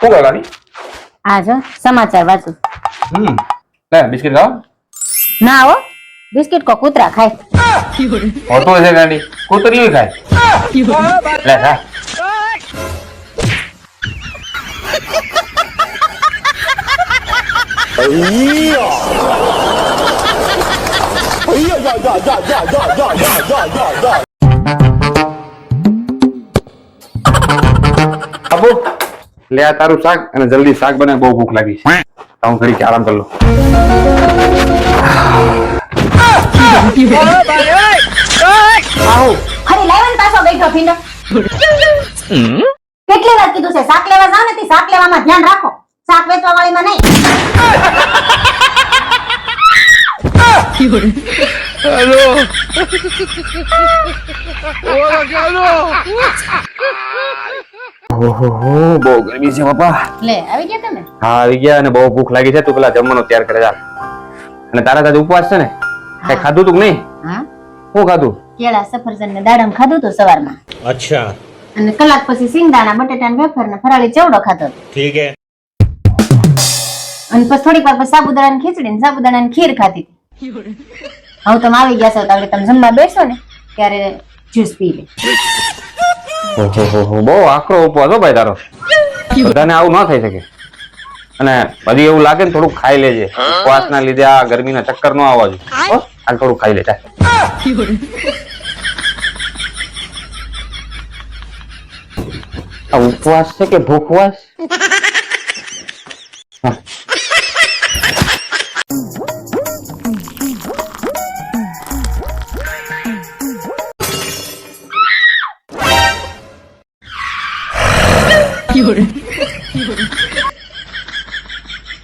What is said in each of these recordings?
શું કરવાની? આ જો સમાચાર વાંચું. હમ લે બિસ્કિટ ખાવ ના હો બિસ્કિટ કો કૂતરા ખાય. હોતો છે ગાંડી. કૂતરી ખાય. લે ખા. અબુ લે આ તારું શાક અને જલ્દી શાક બને બહુ ભૂખ લાગી છે. તો હું ઘડીક આરામ કરી લઉં. આવો. ને પાછો બેઠો ભીંડો. કેટલી વાર કીધું છે શાક લેવા જાવ ને તે શાક લેવામાં ધ્યાન રાખો. શાક વેચવા વાળીમાં નહીં ઓહો બહુ ગરમી છે પપ્પા લે આવી ગયા તમે? હા આવી ગયા અને બહુ ભૂખ લાગી છે. તું પેલા જમવાનું તૈયાર કરે જા. અને તારા સાથે ઉપવાસ છે ને? કઈ ખાધું તું નહીં? હા. હું ખાધું? કેળા સફરજન ને દાડમ ખાધું તો સવારમાં? અચ્છા. અને કલાક પછી સિંગદાણા બટેટા ને વેફર ને ફરાળી ચવડો ખાધો ઠીક હે. અને પછી થોડીક વાર પછી સાબુદાણા ની ખીચડી ને સાબુદાણા ની ખીર ખાધી હવે તમે આવી ગયા છો તમે જમવા બેસો ને ત્યારે જ્યુસ પી લે. બહુ આકરો ઉપવાસ હો ભાઈ તારો. બધાને આવું ન થઈ શકે. અને બધી એવું લાગે ને થોડું ખાઈ લેજે. ઉપવાસ ના લીધે આ ગરમીના ચક્કર નો આવવા જોઈએ. થોડું ખાઈ લે, ચાલ. આ ઉપવાસ છે કે ભૂખવાસ?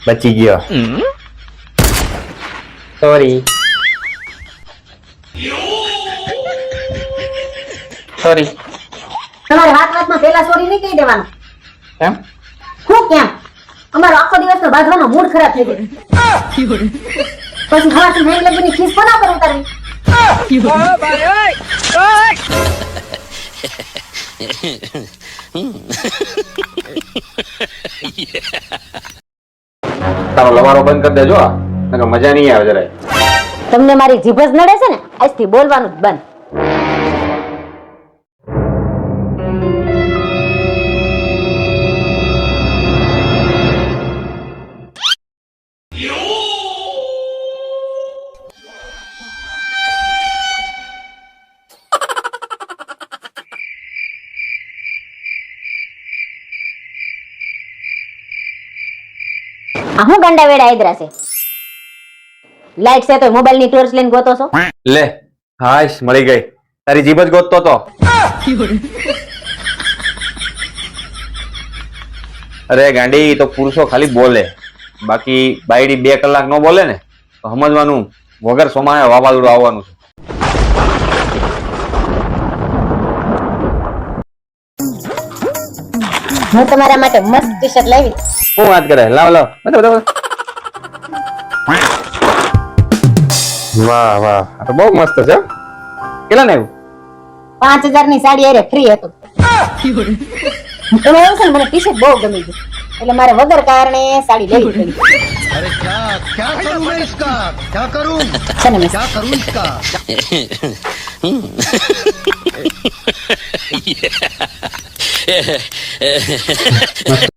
બચી ગયો સોરી સોરી તમારે વાત વાતમાં પેલા સોરી નહીં કહી દેવાનું કેમ હું કેમ અમારો આખો દિવસનો બાંધવાનો મૂડ ખરાબ થઈ ગયો પછી હવાથી નાઈ લગીની ખીસ કોના પર ઉતારવી તારો લવારો બંધ કરી દેજો. નકર મજા નહીં આવે જરાય. તમને મારી જીભ જ નડે છે ને? આજથી બોલવાનું જ બંધ. આ હું ગંડા વેડા આદરા છે? લાઈટ છે તો મોબાઈલની ટોર્ચ લઈને ગોતો છો? લે હાશ મળી ગઈ. તારી જીભ જ ગોતતો તો. અરે ગાંડી તો પુરુષો ખાલી બોલે. બાકી બાયડી બે કલાક નો બોલે ને તો સમજવાનું વગર સોમાએ વાવાઝોડું આવવાનું છે. હું તમારા માટે મસ્ત ટી શર્ટ લાવી હું વાત કરે? લાવ લાવ. બતાવ બતાવ. વાહ વાહ. તો બહુ મસ્ત છે કેટલા ને પાંચ હજારની સાડી અરે ફ્રી હતું. તમે એવું છે મને ટી શર્ટ બહુ ગમી ગયું એટલે મારે વગર કારણે સાડી લેવી પડી. અરે ક્યા ક્યા કરું મેં ઇસકા? ક્યા કરું? ક્યા કરું ઇસકા?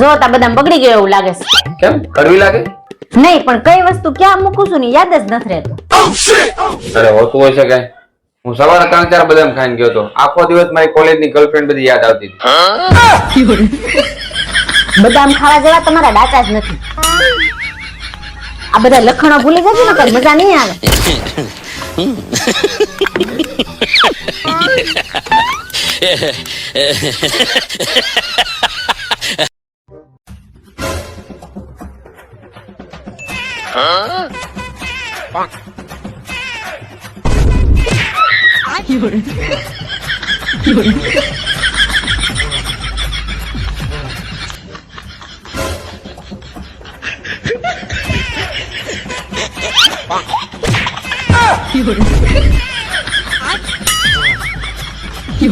જો તા બદામ બગડી ગયો એવું લાગે છે. કેમ? કડવી લાગે? નહીં પણ કઈ વસ્તુ ક્યાં મૂકું છું ને યાદ જ નથી રહેતું. Oh, oh. અરે હોતું હોય છે કઈ. હું સવારે ત્રણ ચાર બદામ ખાઈને ગયો હતો આખો દિવસ મારી કોલેજની ગર્લફ્રેન્ડ બધી યાદ આવતી હતી. બદામ ખાવા જેવા તમારા ડાચા જ નથી. આ બધા લખણો ભૂલી જજો ને પણ મજા નહીં આવે. 有人。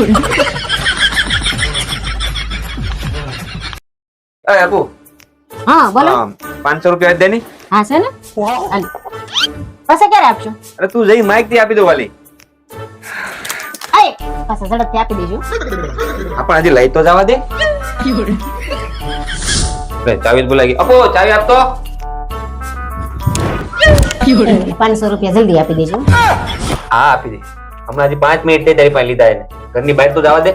પાંચસો રૂપિયા હજી લઈ તો જવા દે. ચાવી બોલાવી. અપો ચાવી આપતો. પાંચસો રૂપિયા જલ્દી આપી દેજો. હા આપી દે. હમણાં હજી પાંચ મિનિટ થઈ તારી પાસે લીધા એને. ઘરની બહાર તો જવા દે.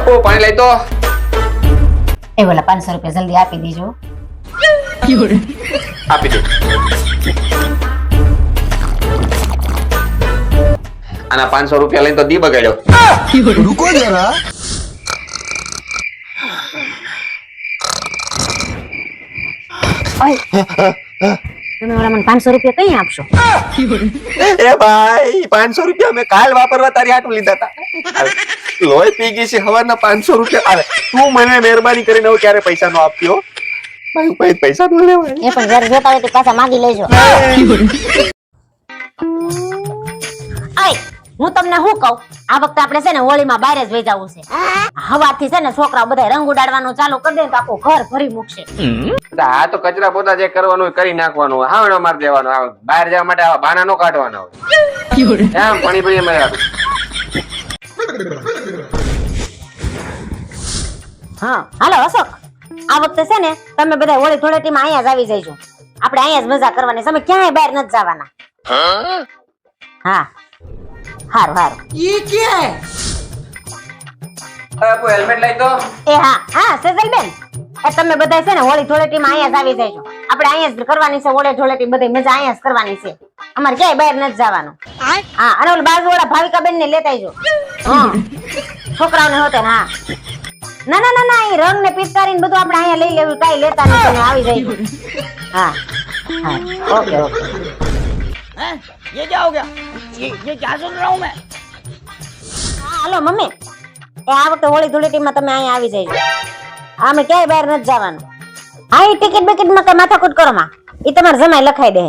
અપો પાણી લઈ તો. એ બોલા પાંચસો રૂપિયા જલ્દી આપી દેજો. આપી દો આના પાંચસો રૂપિયા લઈને તો દી બગાડ્યો. રૂકો જરા. ઓય. તમે ઓલા મને પાંચસો રૂપિયા કઈ આપશો? એ ભાઈ પાંચસો રૂપિયા મેં કાલ વાપરવા તારી આટલું લીધા હતા. લોહી પી ગઈ છે હવાના પાંચસો રૂપિયા. આવે તું મને મહેરબાની કરીને હવે ક્યારે પૈસા નો આપ્યો ભાઈ પૈસા નો લેવાય? એ પણ જયારે જોતા હોય તો પાછા માગી લેજો. હું તમને શું કહું? આ વખતે આપણે છે ને હોળીમાં બહાર જ વેજાવું છે. હવાથી છે ને છોકરાઓ બધા રંગ ઉડાડવાનું ચાલુ કરી દે તો આખું ઘર ભરી મૂકશે. આ તો કચરા પોતા જે કરવાનું કરી નાખવાનું હાવડો માર દેવાનો બહાર જવા માટે આવા બાના નો કાઢવાના હોય. એમ પાણી મેં હા હાલો અશોક. આ વખતે છે ને તમે બધા હોળી ધૂળેટીમાં અહીંયા જ આવી જઈજો. આપણે અહીંયા જ મજા કરવાની તમે ક્યાંય બહાર નથી જવાના. હા. હારું હારું. હેલ્મેટ લઈ તો એ હા હા સેજલબેન. એ તમે બધા છે ને હોળી ધૂળેટીમાં અહીંયા જ આવી જઈજો આપણે અહીંયા જ કરવાની છે હોળી ધોળેટી બધી મજા અહીંયા જ કરવાની છે. અમારે ક્યાંય બહાર નથી જવાનું. હા અને ઓલી બાજુવાળા ભાવિકાબેન ને લેતા આવજો. હા. છોકરાઓને હોતે હા. ના ના ના ના એ રંગ ને પિચકારી બધું આપણે અહીંયા લઈ લેવું કાઈ લેતા નથી ને આવી જાય હા. હા. Okay okay. हैं? ये क्या हो गया ये ये क्या सुन रहा हूँ मैं હા હાલો મમ્મી એ આ વખતે હોળી ધૂળેટીમાં તમે અહીંયા આવી જઈજો અમે ક્યાંય બહાર નથી જવાનું હા એ ટિકિટ બિકિટ માં કઈ માથાકૂટ કરો માં એ તમારે જમાઈ લખાઈ દે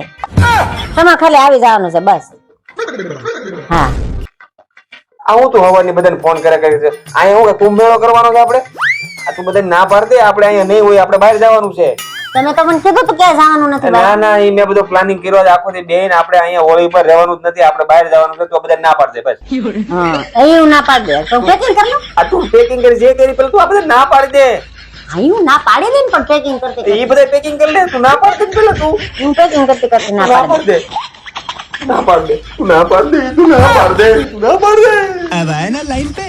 તમારે ખાલી આવી જવાનું છે બસ હા આવું તું હવાની બધાને ફોન કરે કરે છે અહીંયા હું કે કુંભ મેળો કરવાનો છે આપણે આ તું બધાને ના પાડ દે આપણે અહીંયા નહીં હોય આપણે બહાર જવાનું છે તમે તો મને કીધું કે જવાનું નથી ના ના એ મેં બધો પ્લાનિંગ કર્યો છે. આખો દી બેન આપણે અહીંયા હોળી પર રહેવાનું જ નથી. આપણે બહાર જવાનું છે તો બધા ના પાડશે બસ. હા એ ના પાડ. તો પેકિંગ કર લો આ તું પેકિંગ કરી જે કરી પેલું તું આપણે ના પાડી દે. આયું ના પાડી ને પણ પેકિંગ કરતી એ બધા પેકિંગ કરી લે. તું ના પાડતી પેલા તું. હું પેકિંગ કરતી કરતી ના પાડ દે. ના પાડ તું ના પાડ દે. તું ના પાડ તું ના પાડ દે. હવે ના લાઈન પે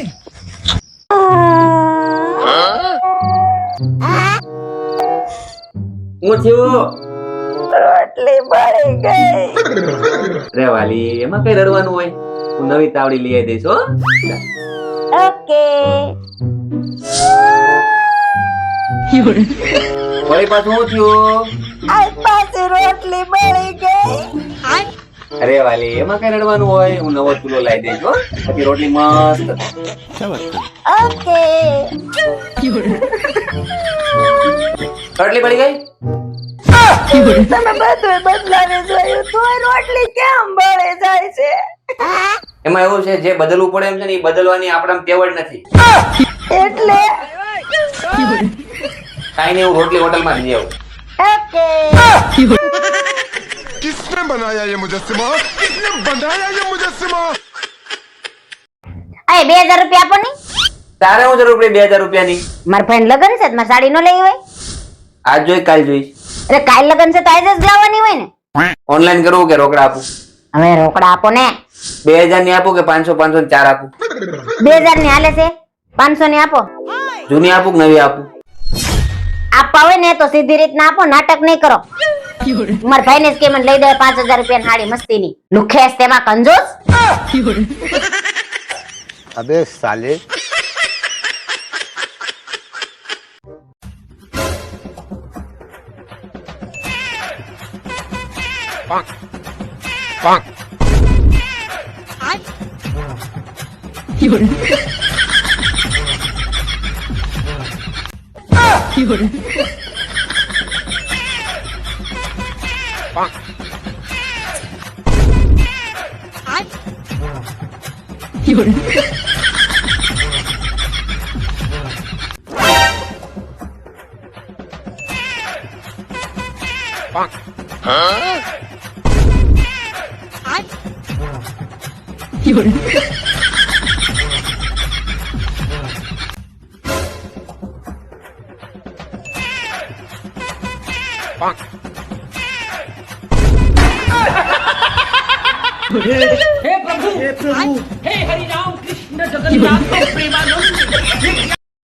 હા. હું થયું? રોટલી બળી ગઈ. રે વાલી એમાં કઈ રડવાનું હોય? હું નવી તાવડી લઈ આવી દઈશ હો. ઓકે. વળી પાછું હું થયું? આ પાછી રોટલી બળી ગઈ. અરે વાલી એમાં કઈ રડવાનું હોય? હું નવો ચૂલો લાવી દઈશ હો. પછી રોટલી મસ્ત ઓકે. રોટલી પડી ગઈ? તમે બધું બદલાને જોયું તો રોટલી કેમ બળે જાય છે એમાં એવું છે જે બદલવું પડે એમ છે ને એ બદલવાની આપણા તેવડ નથી. એટલે કાઈ નહીં હું રોટલી હોટલમાં જઈ આવું. કિસને બનાયા યે મુજસ્સમા? કિસને બનાયા યે મુજસ્સમા? અય 2000 રૂપિયા આપો ની. તારે હું જરૂર પડી 2000 રૂપિયા ની મારા ફ્રેન્ડ લગન છે મારા સાડી નો લેવી હોય આજ જોઈ કાલ જોઈ. અરે કાલ લગન છે તો આજે જ લાવવાની હોય ને? ઓનલાઈન કરવું કે રોકડા આપું? હવે રોકડા આપો ને. બે હજારની આપું કે પાંચસો પાંચસો ચાર આપું? બે હજારની હાલે છે. પાંચસો ની આપો. જૂની આપું કે નવી આપું? આપવા હોય ને તો સીધી રીતના આપો નાટક નહીં કરો. મારા ભાઈ ને કે મને લઈ દે પાંચ હજાર રૂપિયા સાડી મસ્તી ની લુખેસ તેમાં કંજૂસ? 빵. 빵. 이걸. 이걸. 빵. 이걸. 빵. 어? अबे साले हे प्रभु हे प्रभु हे हरि राम कृष्ण जगन्नाथ प्रेमानंद